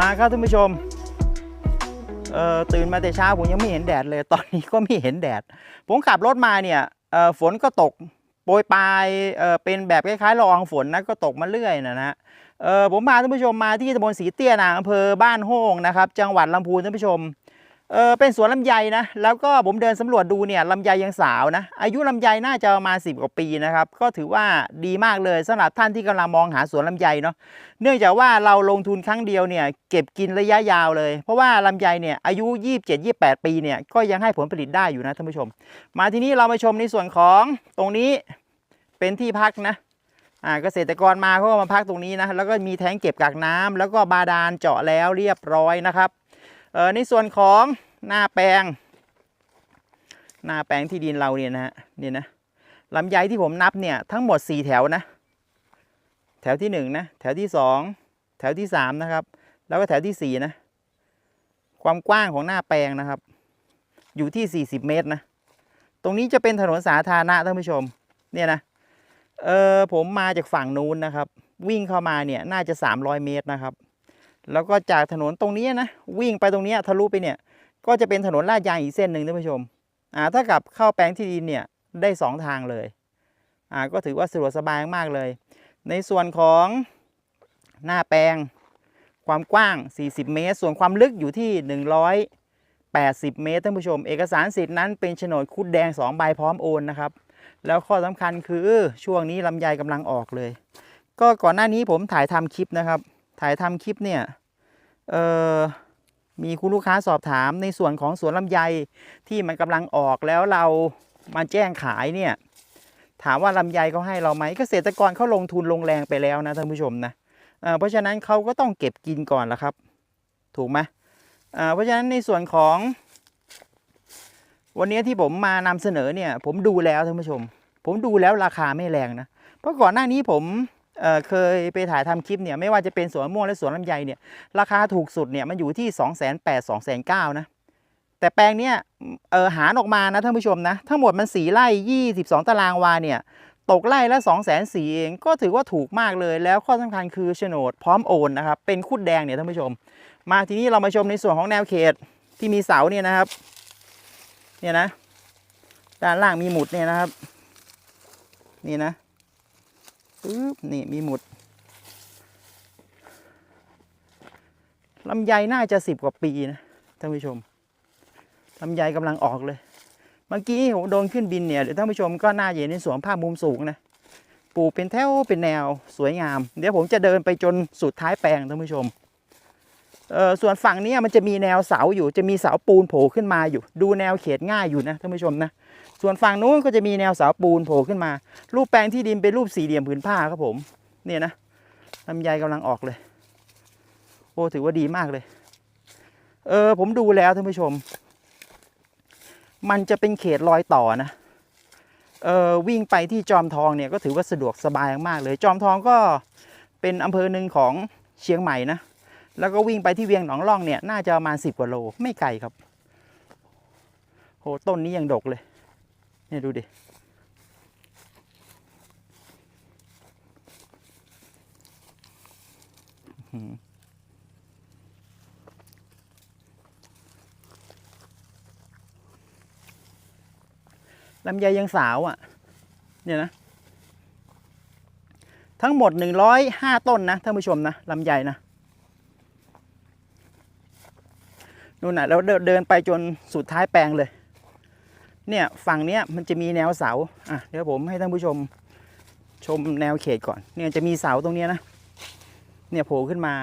มาครับท่านผู้ชมเอ่อตื่นมาแต่เช้าผมยังไม่เห็นแดดเลย ตอนนี้ก็ไม่เห็นแดด ผมขับรถมาเนี่ยเอ่อฝนก็ตกโปรยปลายเอ่อเป็นแบบคล้ายๆละอองฝนนะก็ตกมาเรื่อยนะนะเออผมพาท่านผู้ชมมาที่ตำบลสีเตี้ยนางอำเภอบ้านโฮ่งนะครับ จังหวัดลำพูนท่านผู้ชม เออเป็นสวนลำไยนะ แล้วก็ผมเดินสำรวจดูเนี่ยลำไยยังสาวนะ อายุลำไยน่าจะประมาณสิบกว่าปีนะครับ ก็ถือว่าดีมากเลยสำหรับท่านที่กำลังมองหาสวนลำไยเนาะ เนื่องจากว่าเราลงทุนครั้งเดียวเนี่ยเก็บกินระยะยาวเลย เพราะว่าลำไยเนี่ยอายุ 27-28 ปีเนี่ยก็ยังให้ผลผลิตได้อยู่นะท่านผู้ชม มาที่นี้เรามาชมในส่วนของตรงนี้เป็นที่พักนะอ่าเกษตรกรมาเขาก็มาพักตรงนี้นะ แล้วก็มีแท้งเก็บกักน้ำแล้วก็บาดาลเจาะแล้วเรียบร้อยนะครับ เออในส่วนของหน้าแปลง หน้าแปลงที่ดินเราเนี่ยนะฮะเนี่ยนะลำไยที่ผมนับเนี่ยทั้งหมด 4 แถวนะ แถวที่1นะแถวที่ 2 แถวที่3นะครับ แล้วก็แถวทีสี่4นะความกว้างของหน้าแปลงนะครับ อยู่ที่ 40 เมตรนะ ตรงนี้จะเป็นถนนสาธารณะท่านผู้ชมเนี่ยนะเออผมมาจากฝั่งนู้นนะครับ วิ่งเข้ามาเนี่ยน่าจะ 300 เมตรนะครับ แล้วก็จากถนนตรงนี้นะวิ่งไปตรงนี้ทะลุไปเนี่ยก็จะเป็นถนนลาดยางอีกเส้นหนึ่งท่านผู้ชมอ่าถ้ากับเข้าแปลงที่ดินเนี่ยได้ 2 ทางเลยอ่าก็ถือว่าสะดวกสบายมากเลย ในส่วนของหน้าแปลง ความกว้าง 40 เมตร ส่วนความลึกอยู่ที่ 180 เมตรท่านผู้ชม เอกสารสิทธิ์นั้นเป็นโฉนดคุดแดง 2 ใบพร้อมโอนนะครับ แล้วข้อสำคัญคือช่วงนี้ลำไยกำลังออกเลย ก็ก่อนหน้านี้ผมถ่ายทำคลิปนะครับ ถ่ายทำคลิปเนี่ยมีคุณลูกค้าสอบถามในส่วนของสวนลำไยที่มันกำลังออกแล้วเรามาแจ้งขายเนี่ยถามว่าลำไยเขาให้เราไหมเกษตรกรเขาลงทุนลงแรงไปแล้วนะท่านผู้ชมนะเเพราะฉะนั้นเขาก็ต้องเก็บกินก่อนละครับ ถูกไหมเเพราะฉะนั้นในส่วนของ วันนี้ที่ผมมานำเสนอเนี่ย ผมดูแล้วท่านผู้ชม ผมดูแล้วราคาไม่แรงนะเพราะก่อนหน้านี้ผม เคยไปถ่ายทำคลิปเนี่ยไม่ว่าจะเป็นสวนมะม่วงและสวนลำไยเนี่ยราคาถูกสุดเนี่ยมันอยู่ที่ 2 8 0 0 0 2 9 0 0นะแต่แปลงเนี้ยเออหารออกมานะท่านผู้ชมนะทั้งหมดมันสีไร่22 ตารางวาเนี่ยตกไร่ละ 2 4 0 0 0 0เองก็ถือว่าถูกมากเลย แล้วข้อสำคัญคือโฉนดพร้อมโอนนะครับเป็นคุดแดงเนี่ยท่านผู้ชม มาทีนี้เรามาชมในส่วนของแนวเขตที่มีเสาเนี่ยนะครับเนี่ยนะด้านล่างมีหมุดเนี่ยนะครับ นี่นะ ปึ๊บนี่มีหมุดลำไยน่าจะสิบกว่าปีนะท่านผู้ชมลำไยกำลังออกเลย เมื่อกี้ผมโดนขึ้นบินเนี่ยเดี๋ยวท่านผู้ชมก็น่าเห็นในสวนภาพมุมสูงนะปลูกเป็นแถวเป็นแนวสวยงาม เดี๋ยวผมจะเดินไปจนสุดท้ายแปลงท่านผู้ชม ส่วนฝั่งนี้มันจะมีแนวเสาอยู่ จะมีเสาปูนโผล่ขึ้นมาอยู่ ดูแนวเขตง่ายอยู่นะท่านผู้ชมนะส่วนฝั่งนู้นก็จะมีแนวเสาปูนโผล่ขึ้นมา รูปแปลงที่ดินเป็นรูปสี่เหลี่ยมผืนผ้าครับผมเนี่ยนะลำไยกำลังออกเลย โอ้ถือว่าดีมากเลย เออผมดูแล้วท่านผู้ชม มันจะเป็นเขตรอยต่อนะเออวิ่งไปที่จอมทองเนี่ยก็ถือว่าสะดวกสบายมากเลย จอมทองก็เป็นอำเภอหนึ่งของเชียงใหม่นะ แล้วก็วิ่งไปที่เวียงหนองล่องเนี่ยน่าจะประมาณสิบกว่าโลไม่ไกลครับโหต้นนี้ยังดกเลย เนี่ยดูดิอื้อหือลำไยยังสาวอะ เนี่ยนะ ทั้งหมด 105 ต้นนะท่านผู้ชมนะลำไยนะ นู่นน่ะแล้วเดินไปจนสุดท้ายแปลงเลย เนี่ยฝั่งเนี้ยมันจะมีแนวเสาอะเดี๋ยวผมให้ท่านผู้ชมชมแนวเขตก่อน เนี่ยจะมีเสาตรงเนี้ยนะ เนี่ยโผล่ขึ้นมา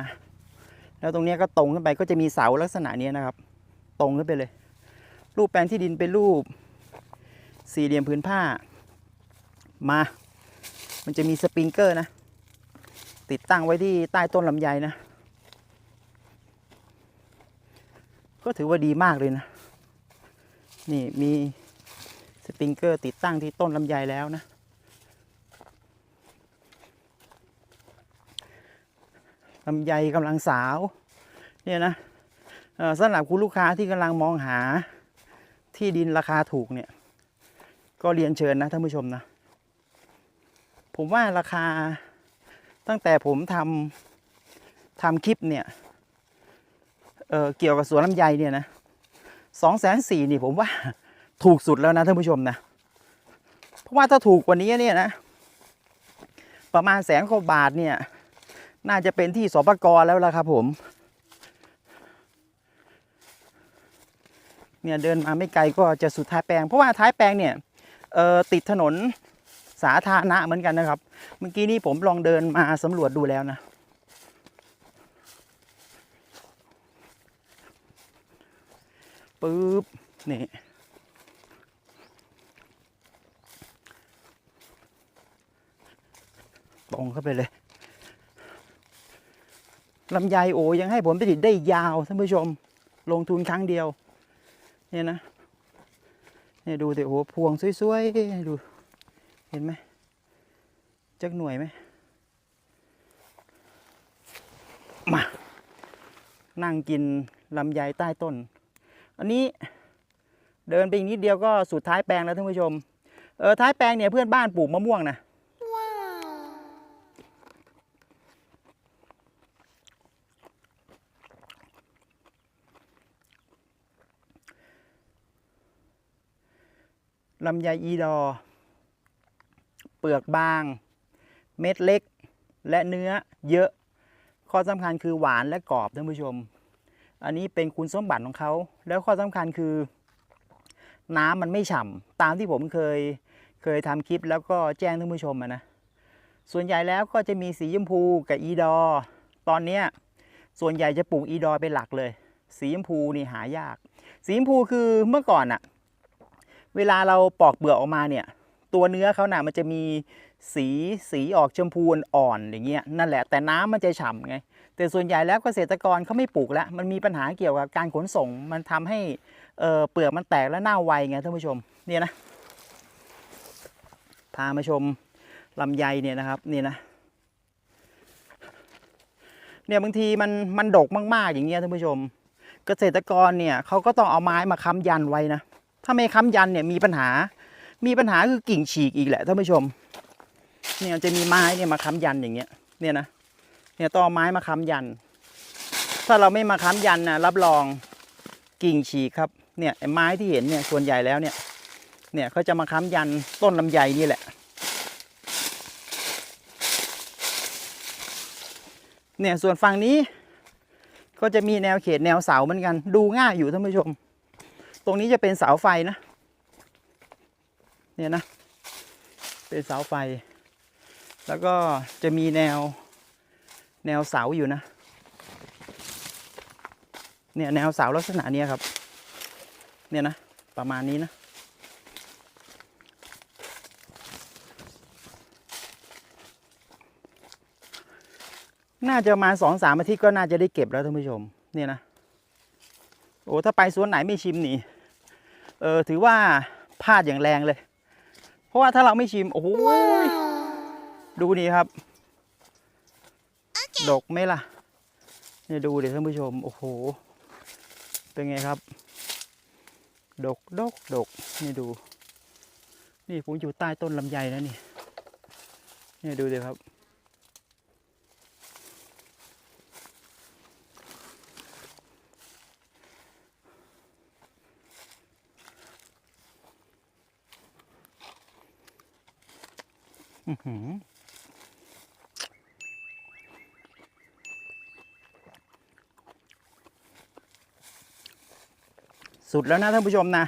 แล้วตรงเนี้ยก็ตรงขึ้นไปก็จะมีเสาลักษณะเนี้ยนะครับ ตรงขึ้นไปเลย รูปแปลงที่ดินเป็นรูป สี่เหลี่ยมพื้นผ้า มา มันจะมีสปริงเกอร์นะ ติดตั้งไว้ที่ใต้ต้นลำไยนะ ก็ถือว่าดีมากเลยนะ นี่มีสปริงเกอร์ติดตั้งที่ต้นลำไยแล้วนะ ลำไยกำลังสาว เนี่ยนะสำหรับคุณลูกค้าที่กำลังมองหาที่ดินราคาถูกเนี่ย ก็เรียนเชิญนะท่านผู้ชมนะ ผมว่าราคาตั้งแต่ผมทำทำคลิปเนี่ย เเกี่ยวกับสวนลำไยเนี่ยนะสองแสนสี่นี่ผมว่าถูกสุดแล้วนะท่านผู้ชมนะ เพราะว่าถ้าถูกกว่านี้เนี่ยนะ ประมาณแสนกว่าบาทเนี่ย น่าจะเป็นที่สปกรแล้วล่ะครับผม เนี่ยเดินมาไม่ไกลก็จะสุดท้ายแปลง เพราะว่าท้ายแปลงเนี่ยติดถนนสาธารณะเหมือนกันนะครับ เมื่อกี้นี้ผมลองเดินมาสำรวจดูแล้วนะ ปึ๊บนี่ตรงเข้าไปเลยลำไยโอยังให้ผลผลิตได้ยาวท่านผู้ชม ลงทุนครั้งเดียว เนี่ยนะเนี่ยดูสิโอ้พวงสวยๆดู เห็นไหมจักหน่วยไหมมา นั่งกินลำไยใต้ต้น อันนี้เดินไปอีกนิดเดียวก็สุดท้ายแปลงแล้วท่านผู้ชม เออท้ายแปลงเนี่ยเพื่อนบ้านปลูกมะม่วงนะลำไยอีดอ เปลือกบาง เม็ดเล็ก และเนื้อเยอะ ข้อสำคัญคือหวานและกรอบท่านผู้ชม อันนี้เป็นคุณสมบัติของเขา แล้วข้อสำคัญคือ น้ำมันไม่ฉ่ำตามที่ผมเคยเคยทำคลิปแล้วก็แจ้งท่านผู้ชมนะส่วนใหญ่แล้วก็จะมีสีชมพูกับอีดอ ตอนนี้ส่วนใหญ่จะปลูกอีดอเป็นหลักเลย สีชมพูนี่หายาก สีชมพูคือเมื่อก่อนอะเวลาเราปอกเปลือกออกมาเนี่ย ตัวเนื้อเขาน่ะมันจะมีสีสีออกชมพูอ่อนอย่างเงี้ยนั่นแหละแต่น้ำมันจะฉ่ำไง แต่ส่วนใหญ่แล้วเกษตรกรเขาไม่ปลูกแล้วมันมีปัญหาเกี่ยวกับการขนส่ง มันทำให้เอ่อเปลือกมันแตกและเน่าไวไงท่านผู้ชมเนี่ยนะพามาชมลำไยเนี่ยนะครับนี่นะเนี่ยบางทีมันมันดกมากๆอย่างเงี้ยท่านผู้ชม เกษตรกรเนี่ยเขาก็ต้องเอาไม้มาค้ำยันไว้นะถ้าไม่ค้ำยันเนี่ยมีปัญหา มีปัญหาคือกิ่งฉีกอีกแหละท่านผู้ชมเนี่ยจะมีไม้เนี่ยมาค้ำยันอย่างเงี้ยเนี่ยนะ เนี่ยต้องเอาไม้มาค้ำยัน ถ้าเราไม่มาค้ำยันนะรับรองกิ่งฉีกครับเนี่ยไอ้ไม้ที่เห็นเนี่ยส่วนใหญ่แล้วเนี่ยเนี่ยเขาจะมาค้ำยันต้นลำไยนี่แหละเนี่ยส่วนฝั่งนี้ก็จะมีแนวเขตแนวเสาเหมือนกัน ดูง่ายอยู่ท่านผู้ชม ตรงนี้จะเป็นเสาไฟนะ เนี่ยนะ เป็นเสาไฟ แล้วก็จะมีแนว แนวเสาอยู่นะ เนี่ยแนวเสาลักษณะเนี้ยครับ เนี่ยนะ ประมาณนี้นะ น่าจะประมาณสองสามอาทิตย์ก็น่าจะได้เก็บแล้วท่านผู้ชม เนี่ยนะ โอ้ถ้าไปสวนไหนไม่ชิมนี่ เออถือว่าพลาดอย่างแรงเลย เพราะว่าถ้าเราไม่ชิม โอ้โหดูนี่ครับ ดกไหมล่ะ เนี่ยดูเดี๋ยวท่านผู้ชม โอ้โห เป็นไงครับ ดกดกดกนี่ดู นี่ผมอยู่ใต้ต้นลำไยนะนี่ เนี่ยดูเดี๋ยวครับ อือหือ สุดแล้วนะท่านผู้ชมนะ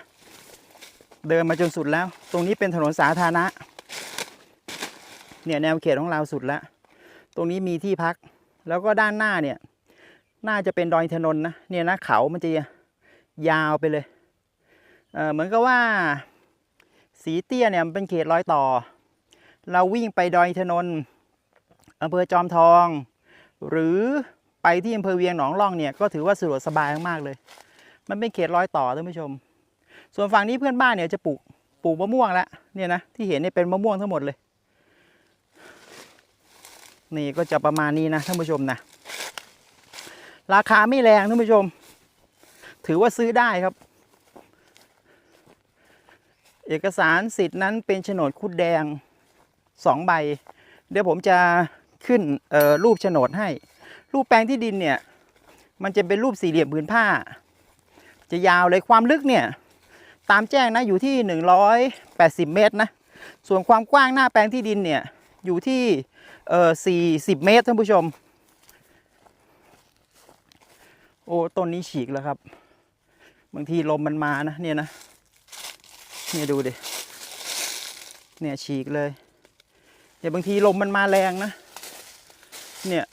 เดินมาจนสุดแล้ว ตรงนี้เป็นถนนสาธารณะ เนี่ยแนวเขตของเราสุดแล้วตรงนี้มีที่พัก แล้วก็ด้านหน้าเนี่ย น่าจะเป็นดอยอินนนะ เนี่ยนะเขามันจะยาวไปเลย เออเหมือนกับว่า สีเตี้ยเนี่ยมันเป็นเขตรอยต่อ เราวิ่งไปดอยอินนอำเภอจอมทอง หรือไปที่อำเภอเวียงหนองล่องเนี่ยก็ถือว่าสะดวกสบายมากเลย มันเป็นเขตรอยต่อท่านผู้ชม ส่วนฝั่งนี้เพื่อนบ้านเนี่ยจะปลูกปลูกมะม่วงแล้วเนี่ยนะที่เห็นเนี่ยเป็นมะม่วงทั้งหมดเลย นี่ก็จะประมาณนี้นะท่านผู้ชมนะราคาไม่แรงท่านผู้ชม ถือว่าซื้อได้ครับ เอกสารสิทธิ์นั้นเป็นโฉนดคุดแดงสองใบ เดี๋ยวผมจะขึ้นรูปโฉนดให้ รูปแปลงที่ดินเนี่ย มันจะเป็นรูปสี่เหลี่ยมผืนผ้า จะยาวเลยความลึกเนี่ยตามแจ้งนะอยู่ที่ 180 เมตรนะส่วนความกว้างหน้าแปลงที่ดินเนี่ยอยู่ที่เอ่อ40 เมตรท่านผู้ชม โอ้ต้นนี้ฉีกแล้วครับ บางทีลมมันมานะเนี่ยนะเนี่ยดูดิเนี่ยฉีกเลยเดี๋ยวบางทีลมมันมาแรงนะ เนี่ย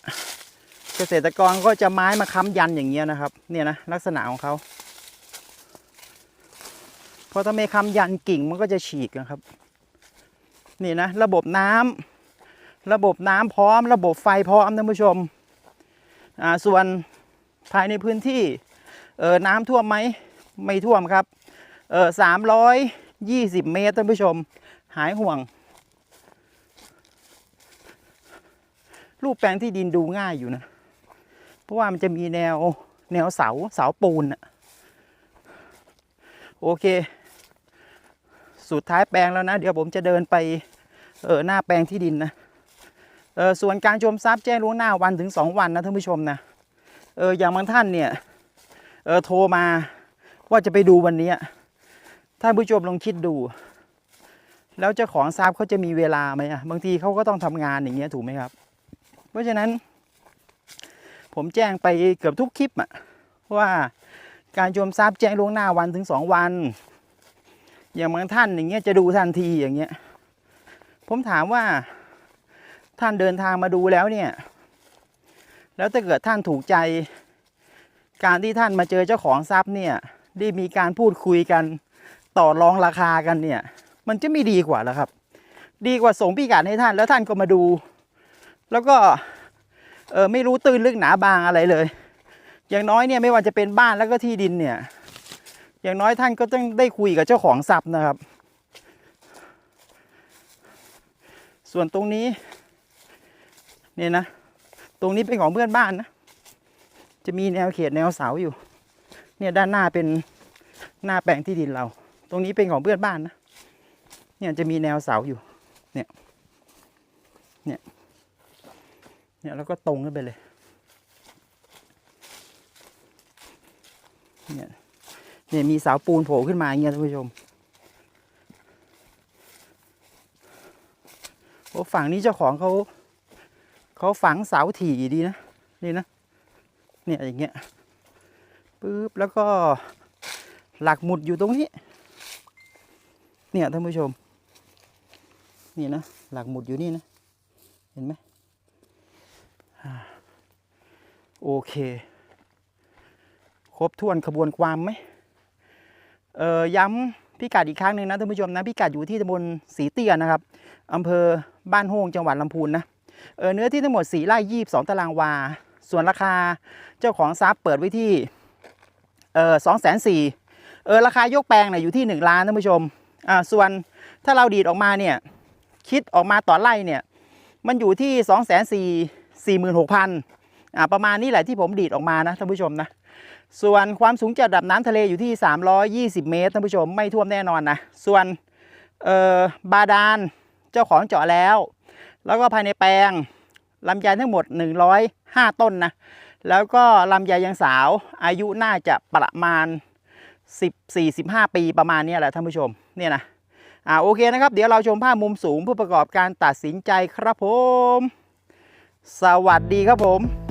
เกษตรกรก็จะไม้มาค้ำยันอย่างเงี้ยนะครับ เนี่ยนะลักษณะของเขา อถ้าไม่ค้ำยันกิ่งมันก็จะฉีกนะครับ นี่นะระบบน้ำระบบน้ำพร้อม ระบบไฟพร้อมท่านผู้ชมอ่าส่วนภายในพื้นที่เออน้ำท่วมไหมไม่ท่วมครับเออสามร้อยยี่สิบเมตรท่านผู้ชม หายห่วง รูปแปลงที่ดินดูง่ายอยู่นะ เพราะว่ามันจะมีแนวแนวเสาเสาปูนอะโอเค สุดท้ายแปลงแล้วนะ เดี๋ยวผมจะเดินไปเออหน้าแปลงที่ดินนะเออส่วนการชมทรัพย์แจ้งล่วงหน้าวันถึงสองวันนะท่านผู้ชมนะเอออย่างบางท่านเนี่ยเออโทรมาว่าจะไปดูวันนี้ท่านผู้ชมลองคิดดู แล้วเจ้าของทรัพย์เขาจะมีเวลาไหมอะบางทีเขาก็ต้องทำงานอย่างเงี้ยถูกไหมครับ เพราะฉะนั้น ผมแจ้งไปเกือบทุกคลิปอะว่าการชมทรัพย์แจ้งล่วงหน้าวันถึงสองวัน อย่างบางท่านอย่างเงี้ยจะดูทันทีอย่างเงี้ย ผมถามว่าท่านเดินทางมาดูแล้วเนี่ย แล้วถ้าเกิดท่านถูกใจ การที่ท่านมาเจอเจ้าของทรัพย์เนี่ยได้มีการพูดคุยกันต่อรองราคากันเนี่ย มันจะไม่ดีกว่าแล้วครับ ดีกว่าส่งพิกัดให้ท่านแล้วท่านก็มาดู แล้วก็เออไม่รู้ตื้นลึกหนาบางอะไรเลย อย่างน้อยเนี่ยไม่ว่าจะเป็นบ้านแล้วก็ที่ดินเนี่ย อย่างน้อยท่านก็ต้องได้คุยกับเจ้าของทรัพย์นะครับ ส่วนตรงนี้เนี่ยนะ ตรงนี้เป็นของเพื่อนบ้านนะ จะมีแนวเขตแนวเสาอยู่ เนี่ยด้านหน้าเป็นหน้าแปลงที่ดินเรา ตรงนี้เป็นของเพื่อนบ้านนะ เนี่ยจะมีแนวเสาอยู่ เนี่ย เนี่ย เนี่ยแล้วก็ตรงขึ้นไปเลย เนี่ย เนี่ยมีเสาปูนโผล่ขึ้นมาอย่างเงี้ยท่านผู้ชมโอ้ฝั่งนี้เจ้าของเขาเขาฝังเสาถี่ดีนะนี่นะเนี่ยอย่างเงี้ยปึ๊บแล้วก็หลักหมุดอยู่ตรงนี้ เนี่ยท่านผู้ชม นี่นะหลักหมุดอยู่นี่นะ เห็นไหมโอเค ครบถ้วนขบวนความไหม ย้ำพิกัดอีกครั้งหนึ่งนะท่านผู้ชมนะพิกัดอยู่ที่ตำบลสีเตี้ยนะครับอำเภอบ้านโฮงจังหวัดลำพูนนะเเนื้อที่ทั้งหมด4ไร่ยี่สองตารางวา ส่วนราคาเจ้าของทรัพย์เปิดไว้ที่สองแสนสี่เออราคายกแปลงเนี่ยอยู่ที่ 1 ล้านท่านผู้ชมอ่าส่วนถ้าเราดีดออกมาเนี่ยคิดออกมาต่อไร่เนี่ยมันอยู่ที่2องแสนสี่สี่หมื่นหกพันอ่าประมาณนี้แหละที่ผมดีดออกมานะท่านผู้ชมนะ ส่วนความสูงจากระดับน้ำทะเลอยู่ที่ 320 เมตรท่านผู้ชมไม่ท่วมแน่นอนนะส่วนเอ่อบาดาลเจ้าของเจาะแล้ว แล้วก็ภายในแปลงลำไยทั้งหมด 105 ต้นนะแล้วก็ลำไยยังสาวอายุน่าจะประมาณ 14-15 ปีประมาณนี้แหละท่านผู้ชมเนี่ยนะอ่าโอเคนะครับ เดี๋ยวเราชมภาพมุมสูงเพื่อประกอบการตัดสินใจครับผม สวัสดีครับผม